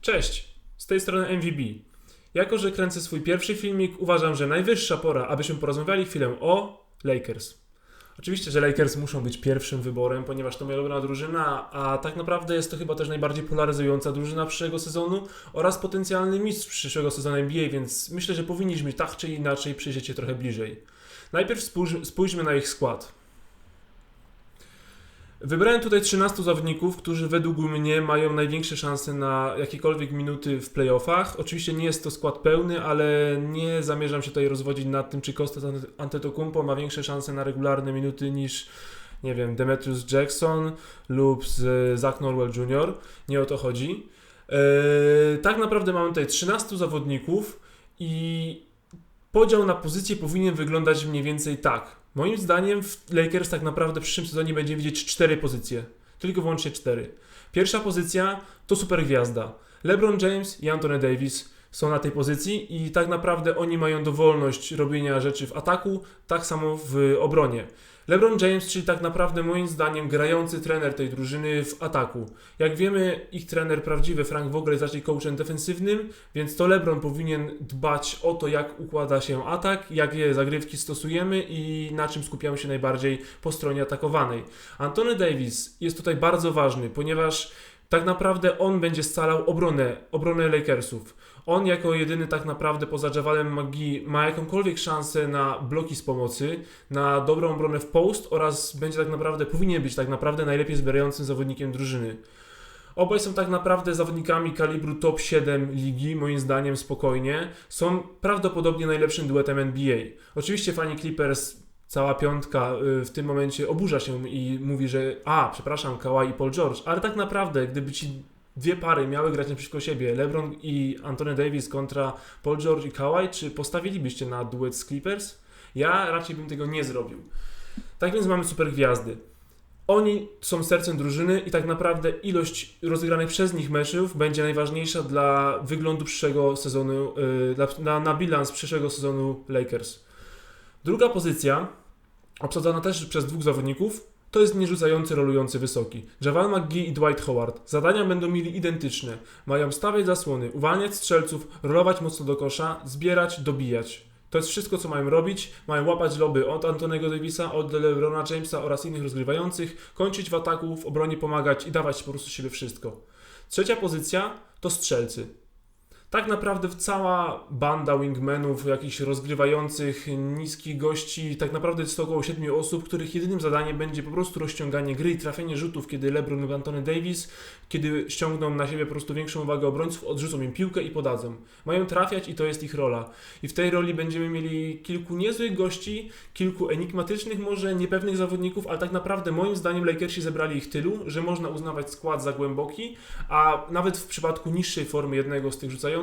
Cześć, z tej strony MVB. Jako, że kręcę swój pierwszy filmik, uważam, że najwyższa pora, abyśmy porozmawiali chwilę o Lakers. Oczywiście, że Lakers muszą być pierwszym wyborem, ponieważ to moja ulubiona drużyna, a tak naprawdę jest to chyba też najbardziej polaryzująca drużyna przyszłego sezonu oraz potencjalny mistrz przyszłego sezonu NBA, więc myślę, że powinniśmy tak czy inaczej przyjrzeć się trochę bliżej. Najpierw spójrz, spójrzmy na ich skład. Wybrałem tutaj 13 zawodników, którzy według mnie mają największe szanse na jakiekolwiek minuty w playoffach. Oczywiście nie jest to skład pełny, ale nie zamierzam się tutaj rozwodzić nad tym, czy Kostas Antetokounmpo ma większe szanse na regularne minuty niż nie wiem, Demetrius Jackson lub Zach Norwell Jr. Nie o to chodzi. Eee, tak naprawdę mamy tutaj 13 zawodników i podział na pozycje powinien wyglądać mniej więcej tak. Moim zdaniem w Lakers tak naprawdę w przyszłym sezonie będziemy widzieć cztery pozycje. Tylko wyłącznie cztery. Pierwsza pozycja to super gwiazda. LeBron James i Anthony Davis są na tej pozycji i tak naprawdę oni mają dowolność robienia rzeczy w ataku, tak samo w obronie. LeBron James, czyli tak naprawdę moim zdaniem grający trener tej drużyny w ataku. Jak wiemy, ich trener prawdziwy Frank Vogel jest raczej coachem defensywnym, więc to LeBron powinien dbać o to, jak układa się atak, jakie zagrywki stosujemy i na czym skupiamy się najbardziej po stronie atakowanej. Anthony Davis jest tutaj bardzo ważny, ponieważ tak naprawdę on będzie scalał obronę, obronę Lakersów. On jako jedyny tak naprawdę poza Javalem Magii ma jakąkolwiek szansę na bloki z pomocy, na dobrą obronę w post oraz będzie tak naprawdę, powinien być tak naprawdę najlepiej zbierającym zawodnikiem drużyny. Obaj są tak naprawdę zawodnikami kalibru top 7 ligi, moim zdaniem spokojnie. Są prawdopodobnie najlepszym duetem NBA. Oczywiście fani Clippers cała piątka y, w tym momencie oburza się i mówi, że a, przepraszam, Kawhi i Paul George, ale tak naprawdę, gdyby ci dwie pary miały grać naprzeciwko siebie, LeBron i Anthony Davis kontra Paul George i Kawhi, czy postawilibyście na duet z Clippers? Ja raczej bym tego nie zrobił. Tak więc mamy super gwiazdy. Oni są sercem drużyny i tak naprawdę ilość rozegranych przez nich meczów będzie najważniejsza dla wyglądu przyszłego sezonu, yy, na, na bilans przyszłego sezonu Lakers. Druga pozycja, obsadzona też przez dwóch zawodników, to jest nierzucający, rolujący wysoki. Javal McGee i Dwight Howard. Zadania będą mieli identyczne. Mają stawiać zasłony, uwalniać strzelców, rolować mocno do kosza, zbierać, dobijać. To jest wszystko, co mają robić. Mają łapać loby od Antonego Davisa, od LeBrona Jamesa oraz innych rozgrywających, kończyć w ataku, w obronie pomagać i dawać po prostu siebie wszystko. Trzecia pozycja to strzelcy tak naprawdę cała banda wingmenów, jakichś rozgrywających niskich gości, tak naprawdę jest to około 7 osób, których jedynym zadaniem będzie po prostu rozciąganie gry i trafienie rzutów, kiedy LeBron lub Anthony Davis, kiedy ściągną na siebie po prostu większą uwagę obrońców, odrzucą im piłkę i podadzą. Mają trafiać i to jest ich rola. I w tej roli będziemy mieli kilku niezłych gości, kilku enigmatycznych może, niepewnych zawodników, ale tak naprawdę moim zdaniem Lakersi zebrali ich tylu, że można uznawać skład za głęboki, a nawet w przypadku niższej formy jednego z tych rzucających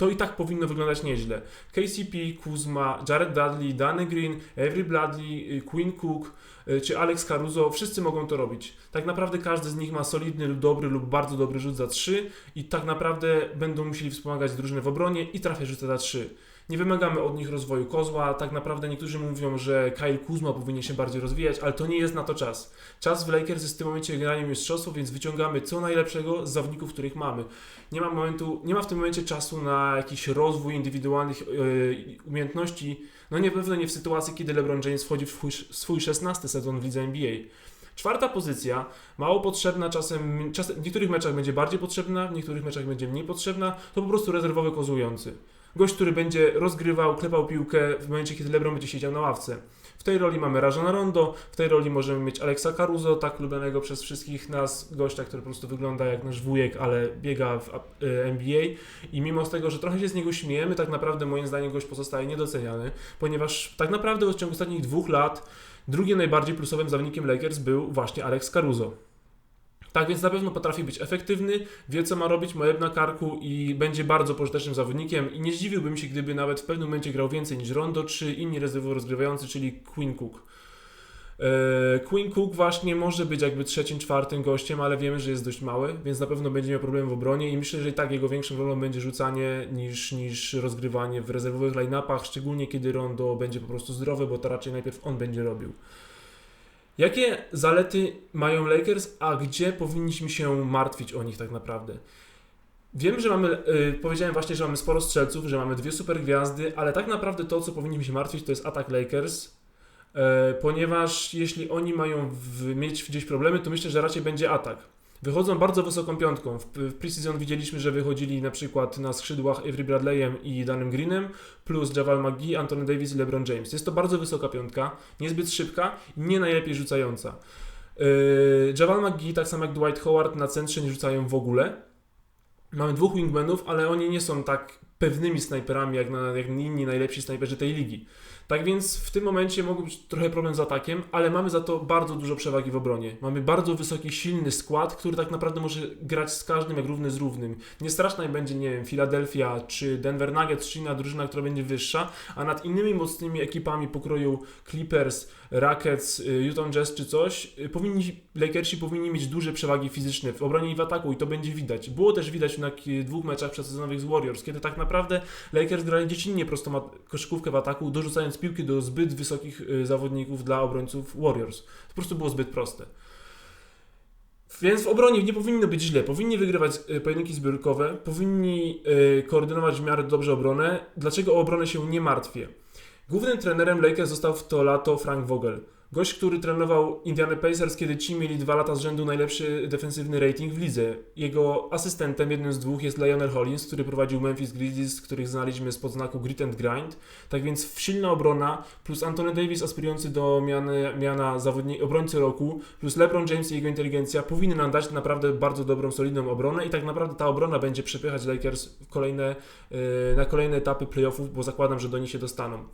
to i tak powinno wyglądać nieźle. KCP, Kuzma, Jared Dudley, Danny Green, Avery Bradley, y, Quinn Cook y, czy Alex Caruso, wszyscy mogą to robić. Tak naprawdę każdy z nich ma solidny lub dobry lub bardzo dobry rzut za 3 i tak naprawdę będą musieli wspomagać drużynę w obronie i trafiać rzut za 3. Nie wymagamy od nich rozwoju kozła. Tak naprawdę niektórzy mówią, że Kyle Kuzma powinien się bardziej rozwijać, ale to nie jest na to czas. Czas w Lakers jest w tym momencie granie mistrzostwo, więc wyciągamy co najlepszego z zawodników, których mamy. Nie ma, momentu, nie ma w tym momencie czasu na jakiś rozwój indywidualnych yy, umiejętności. No nie pewno nie w sytuacji, kiedy LeBron James wchodzi w swój, swój 16 sezon w lidze NBA. Czwarta pozycja, mało potrzebna, czasem, czasem w niektórych meczach będzie bardziej potrzebna, w niektórych meczach będzie mniej potrzebna, to po prostu rezerwowy kozujący. Gość, który będzie rozgrywał, klepał piłkę w momencie, kiedy LeBron będzie siedział na ławce. W tej roli mamy Rajana Rondo, w tej roli możemy mieć Alexa Caruso, tak lubianego przez wszystkich nas gościa, który po prostu wygląda jak nasz wujek, ale biega w e, NBA i mimo tego, że trochę się z niego śmiejemy, tak naprawdę moim zdaniem gość pozostaje niedoceniany, ponieważ tak naprawdę w ciągu ostatnich dwóch lat drugim najbardziej plusowym zawodnikiem Lakers był właśnie Alex Caruso. Tak więc na pewno potrafi być efektywny, wie co ma robić, ma na karku i będzie bardzo pożytecznym zawodnikiem i nie zdziwiłbym się, gdyby nawet w pewnym momencie grał więcej niż Rondo czy inni rezerwowo rozgrywający, czyli Queen Cook. E, Queen Cook właśnie może być jakby trzecim, czwartym gościem, ale wiemy, że jest dość mały, więc na pewno będzie miał problem w obronie i myślę, że i tak jego większą rolą będzie rzucanie niż, niż rozgrywanie w rezerwowych line-upach, szczególnie kiedy Rondo będzie po prostu zdrowy, bo to raczej najpierw on będzie robił. Jakie zalety mają Lakers, a gdzie powinniśmy się martwić o nich tak naprawdę? Wiem, że mamy, y, powiedziałem właśnie, że mamy sporo strzelców, że mamy dwie super gwiazdy, ale tak naprawdę to, co powinniśmy się martwić, to jest atak Lakers, e, ponieważ jeśli oni mają w, mieć gdzieś problemy, to myślę, że raczej będzie atak. Wychodzą bardzo wysoką piątką. W, w preseason widzieliśmy, że wychodzili na przykład na skrzydłach Avery Bradleyem i Danem Greenem, plus Javal McGee, Anthony Davis i LeBron James. Jest to bardzo wysoka piątka, niezbyt szybka i nie najlepiej rzucająca. Yy, Javal McGee, tak samo jak Dwight Howard, na centrze nie rzucają w ogóle. Mamy dwóch wingmanów, ale oni nie są tak pewnymi snajperami jak, na, jak inni najlepsi snajperzy tej ligi. Tak więc w tym momencie mógł być trochę problem z atakiem, ale mamy za to bardzo dużo przewagi w obronie. Mamy bardzo wysoki, silny skład, który tak naprawdę może grać z każdym jak równy z równym. Nie straszna będzie, nie wiem, Philadelphia czy Denver Nuggets, czy inna drużyna, która będzie wyższa, a nad innymi mocnymi ekipami pokroju Clippers, Rockets, y, Utah Jazz czy coś, y, powinni, Lakersi powinni mieć duże przewagi fizyczne w obronie i w ataku i to będzie widać. Było też widać na dwóch meczach przedsezonowych z Warriors, kiedy tak naprawdę Lakers grali dziecinnie prostą koszykówkę w ataku, dorzucając piłki do zbyt wysokich y, zawodników dla obrońców Warriors. To po prostu było zbyt proste. Więc w obronie nie powinno być źle. Powinni wygrywać y, pojedynki zbiórkowe, powinni y, koordynować w miarę dobrze obronę. Dlaczego o obronę się nie martwię? Głównym trenerem Lakers został w to lato Frank Vogel. Gość, który trenował Indiana Pacers, kiedy ci mieli dwa lata z rzędu najlepszy defensywny rating w lidze. Jego asystentem, jednym z dwóch, jest Lionel Hollins, który prowadził Memphis Grizzlies, których znaliśmy spod znaku Grit and Grind. Tak więc silna obrona, plus Anthony Davis aspirujący do miany, miana zawodni- obrońcy roku, plus LeBron James i jego inteligencja powinny nam dać naprawdę bardzo dobrą, solidną obronę i tak naprawdę ta obrona będzie przepychać Lakers w kolejne, yy, na kolejne etapy playoffów, bo zakładam, że do nich się dostaną.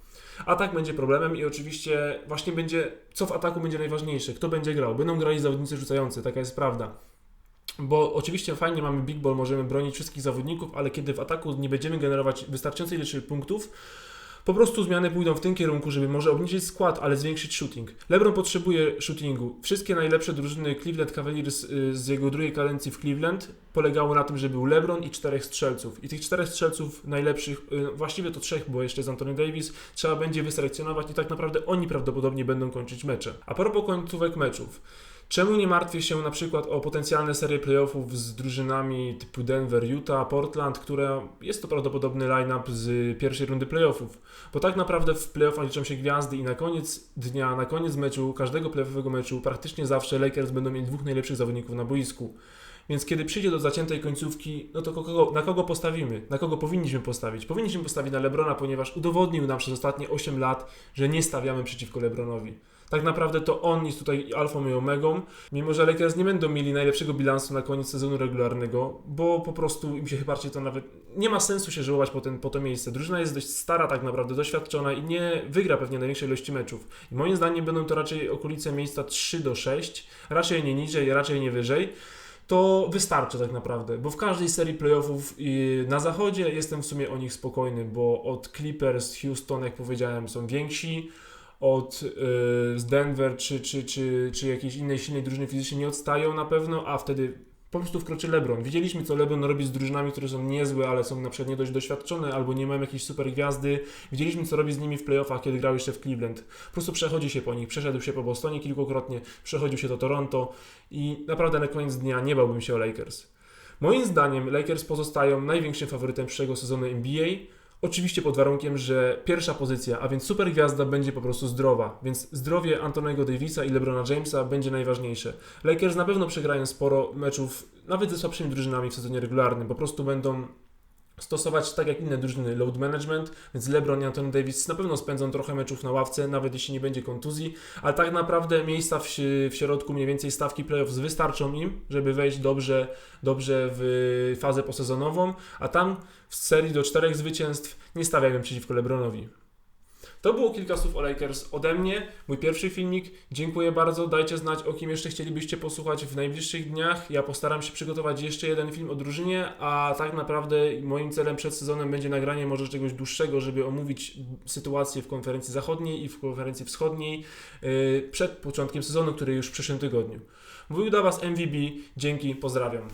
Atak będzie problemem i oczywiście właśnie będzie, co w ataku będzie najważniejsze, kto będzie grał. Będą grali zawodnicy rzucający, taka jest prawda. Bo oczywiście fajnie mamy big ball, możemy bronić wszystkich zawodników, ale kiedy w ataku nie będziemy generować wystarczającej liczby punktów, po prostu zmiany pójdą w tym kierunku, żeby może obniżyć skład, ale zwiększyć shooting. LeBron potrzebuje shootingu. Wszystkie najlepsze drużyny Cleveland Cavaliers y, z jego drugiej kadencji w Cleveland polegały na tym, że był LeBron i czterech strzelców. I tych czterech strzelców najlepszych, y, właściwie to trzech, bo jeszcze jest Anthony Davis, trzeba będzie wyselekcjonować i tak naprawdę oni prawdopodobnie będą kończyć mecze. A propos końcówek meczów. Czemu nie martwię się na przykład o potencjalne serie playoffów z drużynami typu Denver, Utah, Portland, które jest to prawdopodobny line-up z pierwszej rundy playoffów? Bo tak naprawdę w playoffach liczą się gwiazdy i na koniec dnia, na koniec meczu, każdego playoffowego meczu, praktycznie zawsze Lakers będą mieli dwóch najlepszych zawodników na boisku. Więc kiedy przyjdzie do zaciętej końcówki, no to kogo, na kogo postawimy? Na kogo powinniśmy postawić? Powinniśmy postawić na Lebrona, ponieważ udowodnił nam przez ostatnie 8 lat, że nie stawiamy przeciwko Lebronowi. Tak naprawdę to on jest tutaj alfą i omegą, mimo że Lakers nie będą mieli najlepszego bilansu na koniec sezonu regularnego, bo po prostu im się chyba to nawet nie ma sensu się żałować po, ten, po to miejsce. Drużyna jest dość stara tak naprawdę, doświadczona i nie wygra pewnie największej ilości meczów. I moim zdaniem będą to raczej okolice miejsca 3 do 6, raczej nie niżej, raczej nie wyżej to wystarczy tak naprawdę, bo w każdej serii playoffów i na zachodzie jestem w sumie o nich spokojny, bo od Clippers, Houston, jak powiedziałem, są więksi, od y, z Denver czy, czy, czy, czy jakiejś innej silnej drużyny fizycznie nie odstają na pewno, a wtedy po prostu wkroczy LeBron. Widzieliśmy, co LeBron robi z drużynami, które są niezłe, ale są na przykład nie dość doświadczone albo nie mają jakiejś super gwiazdy. Widzieliśmy, co robi z nimi w playoffach, kiedy grał jeszcze w Cleveland. Po prostu przechodzi się po nich. Przeszedł się po Bostonie kilkukrotnie, przechodził się do Toronto i naprawdę na koniec dnia nie bałbym się o Lakers. Moim zdaniem Lakers pozostają największym faworytem przyszłego sezonu NBA. Oczywiście pod warunkiem, że pierwsza pozycja, a więc super gwiazda będzie po prostu zdrowa, więc zdrowie Antonego Davisa i LeBrona Jamesa będzie najważniejsze. Lakers na pewno przegrają sporo meczów, nawet ze słabszymi drużynami w sezonie regularnym, po prostu będą stosować tak jak inne drużyny load management, więc LeBron i Anthony Davis na pewno spędzą trochę meczów na ławce, nawet jeśli nie będzie kontuzji, ale tak naprawdę miejsca w, w środku mniej więcej stawki playoffs wystarczą im, żeby wejść dobrze, dobrze w fazę posezonową, a tam w serii do czterech zwycięstw nie stawiałem przeciwko LeBronowi. To było kilka słów o Lakers ode mnie, mój pierwszy filmik. Dziękuję bardzo. Dajcie znać, o kim jeszcze chcielibyście posłuchać w najbliższych dniach. Ja postaram się przygotować jeszcze jeden film o drużynie, a tak naprawdę moim celem przed sezonem będzie nagranie może czegoś dłuższego, żeby omówić sytuację w konferencji zachodniej i w konferencji wschodniej yy, przed początkiem sezonu, który już w przyszłym tygodniu. Mówił do Was MVB. Dzięki, pozdrawiam.